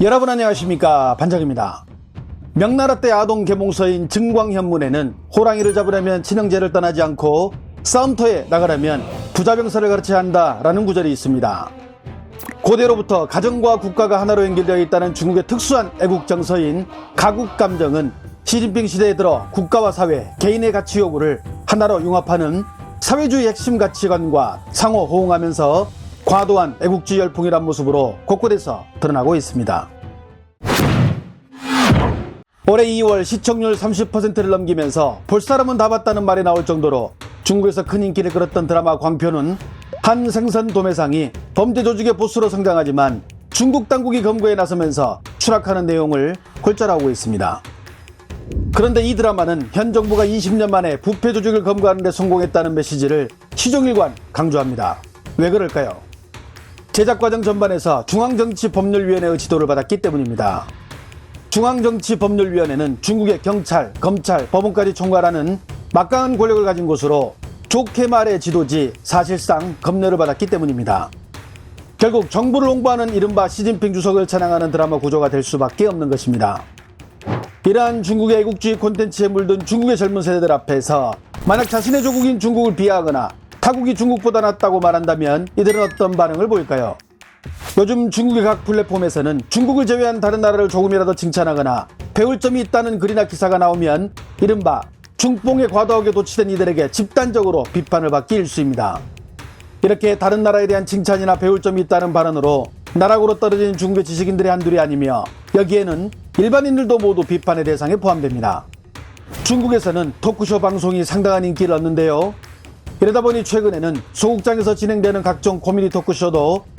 여러분 안녕하십니까 반장입니다. 명나라 때 아동 계몽서인 증광현문에는 호랑이를 잡으려면 친형제를 떠나지 않고 싸움터에 나가려면 부자병사를 가르쳐야 한다라는 구절이 있습니다. 고대로부터 가정과 국가가 하나로 연결되어 있다는 중국의 특수한 애국 정서인 가국 감정은 시진핑 시대에 들어 국가와 사회, 개인의 가치 요구를 하나로 융합하는 사회주의 핵심 가치관과 상호 호응하면서 과도한 애국주의 열풍이란 모습으로 곳곳에서 드러나고 있습니다. 올해 2월 시청률 30%를 넘기면서 볼 사람은 다 봤다는 말이 나올 정도로 중국에서 큰 인기를 끌었던 드라마 광표는 한 생선 도매상이 범죄 조직의 보스로 성장하지만 중국 당국이 검거에 나서면서 추락하는 내용을 골자하고 있습니다. 그런데 이 드라마는 현 정부가 20년 만에 부패 조직을 검거하는 데 성공했다는 메시지를 시종일관 강조합니다. 왜 그럴까요? 제작 과정 전반에서 중앙정치법률위원회의 지도를 받았기 때문입니다. 중앙정치법률위원회는 중국의 경찰, 검찰, 법원까지 총괄하는 막강한 권력을 가진 곳으로 좋게 말해 지도지 사실상 검열을 받았기 때문입니다. 결국 정부를 홍보하는 이른바 시진핑 주석을 찬양하는 드라마 구조가 될 수밖에 없는 것입니다. 이러한 중국의 애국주의 콘텐츠에 물든 중국의 젊은 세대들 앞에서 만약 자신의 조국인 중국을 비하하거나 타국이 중국보다 낫다고 말한다면 이들은 어떤 반응을 보일까요? 요즘 중국의 각 플랫폼에서는 중국을 제외한 다른 나라를 조금이라도 칭찬하거나 배울 점이 있다는 글이나 기사가 나오면 이른바 중뽕에 과도하게 도취된 이들에게 집단적으로 비판을 받기 일쑤입니다. 이렇게 다른 나라에 대한 칭찬이나 배울 점이 있다는 발언으로 나락으로 떨어진 중국의 지식인들의 한둘이 아니며 여기에는 일반인들도 모두 비판의 대상에 포함됩니다. 중국에서는 토크쇼 방송이 상당한 인기를 얻는데요. 이러다 보니 최근에는 소극장에서 진행되는 각종 코미디 토크쇼도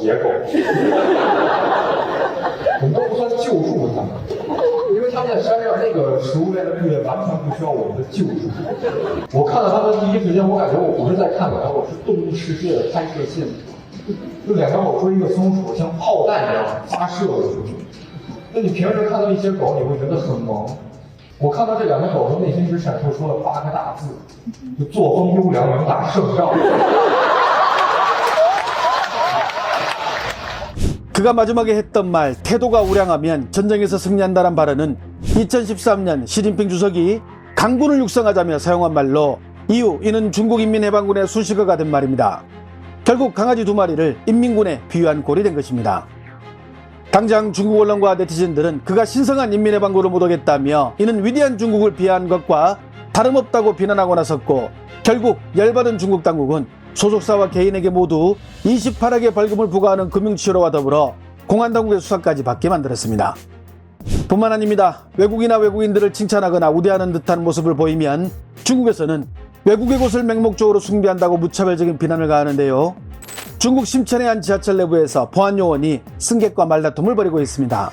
野狗，我们都不算救助它们，因为他们在山上那个食物链的部位完全不需要我们的救助。我看到他们第一时间，我感觉我不是在看狗，我是动物世界的拍摄现场。就两条狗追一个松鼠，像炮弹一样发射了出去。那你平时看到一些狗，你会觉得很萌。我看到这两条狗的内心只闪烁出了八个大字：就作风优良，能打胜仗。 그가 마지막에 했던 말 태도가 우량하면 전쟁에서 승리한다는 발언은 2013년 시진핑 주석이 강군을 육성하자며 사용한 말로 이후 이는 중국인민해방군의 수식어가 된 말입니다. 결국 강아지 두 마리를 인민군에 비유한 꼴이 된 것입니다. 당장 중국 언론과 네티즌들은 그가 신성한 인민해방군을 모독했다며 이는 위대한 중국을 비하한 것과 다름없다고 비난하고 나섰고 결국 열받은 중국 당국은 소속사와 개인에게 모두 28억의 벌금을 부과하는 금융치료와 더불어 공안당국의 수사까지 받게 만들었습니다. 뿐만 아닙니다. 외국이나 외국인들을 칭찬하거나 우대하는 듯한 모습을 보이면 중국에서는 외국의 곳을 맹목적으로 숭배한다고 무차별적인 비난을 가하는데요. 중국 심천의 한 지하철 내부에서 보안 요원이 승객과 말다툼을 벌이고 있습니다.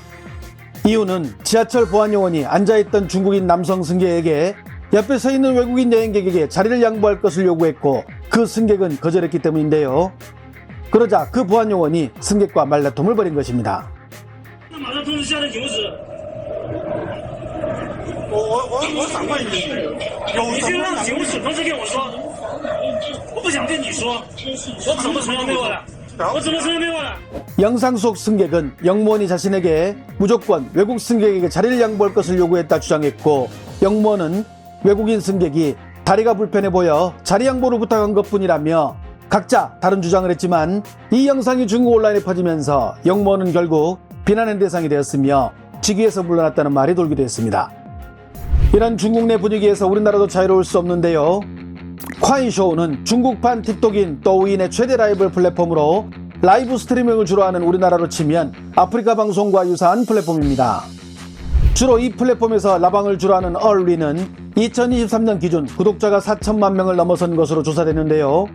이유는 지하철 보안 요원이 앉아있던 중국인 남성 승객에게 옆에 서 있는 외국인 여행객에게 자리를 양보할 것을 요구했고 그 승객은 거절했기 때문인데요. 그러자 그 보안 요원이 승객과 말다툼을 벌인 것입니다. 영상 속 승객은 영무원이 자신에게 무조건 외국 승객에게 자리를 양보할 것을 요구했다 주장했고 영무원은 외국인 승객이 다리가 불편해 보여 자리 양보를 부탁한 것 뿐이라며 각자 다른 주장을 했지만 이 영상이 중국 온라인에 퍼지면서 영무원은 결국 비난의 대상이 되었으며 직위에서 물러났다는 말이 돌기도 했습니다. 이런 중국 내 분위기에서 우리나라도 자유로울 수 없는데요. 콰이쇼우는 중국판 틱톡인 또우인의 최대 라이벌 플랫폼으로 라이브 스트리밍을 주로 하는 우리나라로 치면 아프리카 방송과 유사한 플랫폼입니다. 주로 이 플랫폼에서 라방을 주로 하는 얼리는 2023년 기준 구독자가 4천만 명을 넘어선 것으로 조사됐는데요.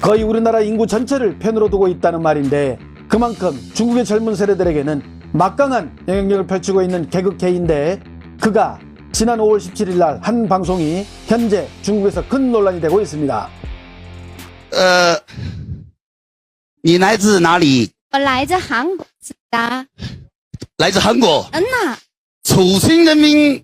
거의 우리나라 인구 전체를 편으로 두고 있다는 말인데 그만큼 중국의 젊은 세대들에게는 막강한 영향력을 펼치고 있는 개그계인데 그가 지난 5월 17일 날 한 방송이 현재 중국에서 큰 논란이 되고 있습니다. 呃，你来自哪里？我来自韩国的，来自韩国。嗯呐，朝鲜人民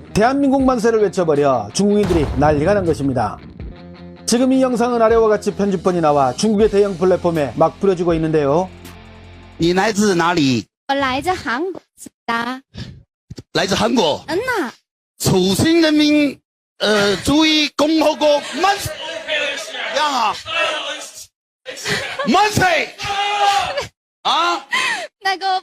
대한민국 만세를 외쳐버려 중국인들이 난리가 난 것입니다. 지금 이 영상은 아래와 같이 편집본이 나와 중국의 대형 플랫폼에 막 뿌려지고 있는데요. 你来自哪里？我来自韩国的，来自韩国。嗯呐，朝鲜人民呃主义共和国万岁！样啊！万岁！啊那个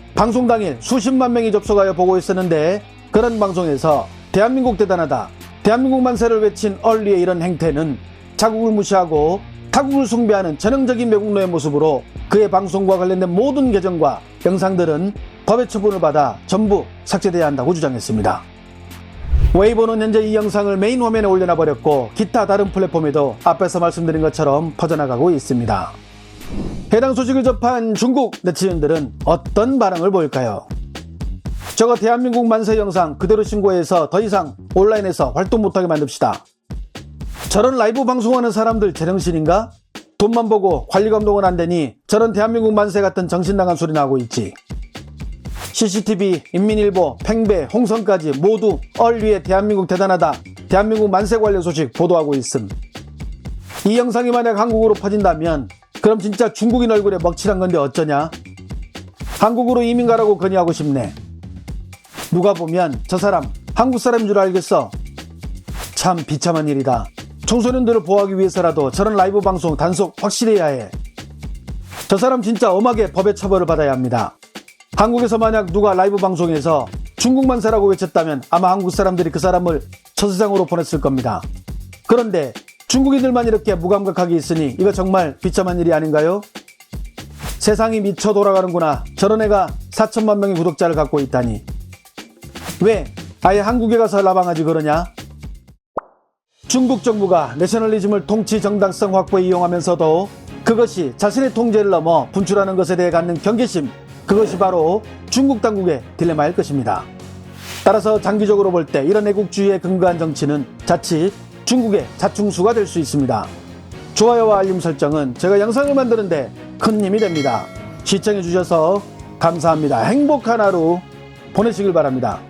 방송 당일 수십만 명이 접속하여 보고 있었는데 그런 방송에서 대한민국 대단하다, 대한민국 만세를 외친 얼리의 이런 행태는 자국을 무시하고 타국을 숭배하는 전형적인 매국노의 모습으로 그의 방송과 관련된 모든 계정과 영상들은 법의 처분을 받아 전부 삭제돼야 한다고 주장했습니다. 웨이보는 현재 이 영상을 메인 화면에 올려놔 버렸고 기타 다른 플랫폼에도 앞에서 말씀드린 것처럼 퍼져나가고 있습니다. 해당 소식을 접한 중국 네티즌들은 어떤 반응을 보일까요? 저거 대한민국 만세 영상 그대로 신고해서 더 이상 온라인에서 활동 못하게 만듭시다. 저런 라이브 방송하는 사람들 제정신인가? 돈만 보고 관리 감독은 안 되니 저런 대한민국 만세 같은 정신 나간 소리 나고 있지. CCTV, 인민일보, 팽배, 홍성까지 모두 얼 위에 대한민국 대단하다. 대한민국 만세 관련 소식 보도하고 있음. 이 영상이 만약 한국으로 퍼진다면 그럼 진짜 중국인 얼굴에 먹칠한 건데 어쩌냐? 한국으로 이민 가라고 건의하고 싶네. 누가 보면 저 사람 한국 사람인 줄 알겠어. 참 비참한 일이다. 청소년들을 보호하기 위해서라도 저런 라이브 방송 단속 확실히 해야 해. 저 사람 진짜 엄하게 법의 처벌을 받아야 합니다. 한국에서 만약 누가 라이브 방송에서 중국 만세라고 외쳤다면 아마 한국 사람들이 그 사람을 처세상으로 보냈을 겁니다. 그런데 중국인들만 이렇게 무감각하게 있으니 이거 정말 비참한 일이 아닌가요? 세상이 미쳐 돌아가는구나. 저런 애가 4천만 명의 구독자를 갖고 있다니. 왜 아예 한국에 가서 라방하지 그러냐? 중국 정부가 내셔널리즘을 통치 정당성 확보에 이용하면서도 그것이 자신의 통제를 넘어 분출하는 것에 대해 갖는 경계심, 그것이 바로 중국 당국의 딜레마일 것입니다. 따라서 장기적으로 볼 때 이런 애국주의에 근거한 정치는 자칫 중국의 자충수가 될 수 있습니다. 좋아요와 알림 설정은 제가 영상을 만드는데 큰 힘이 됩니다. 시청해 주셔서 감사합니다. 행복한 하루 보내시길 바랍니다.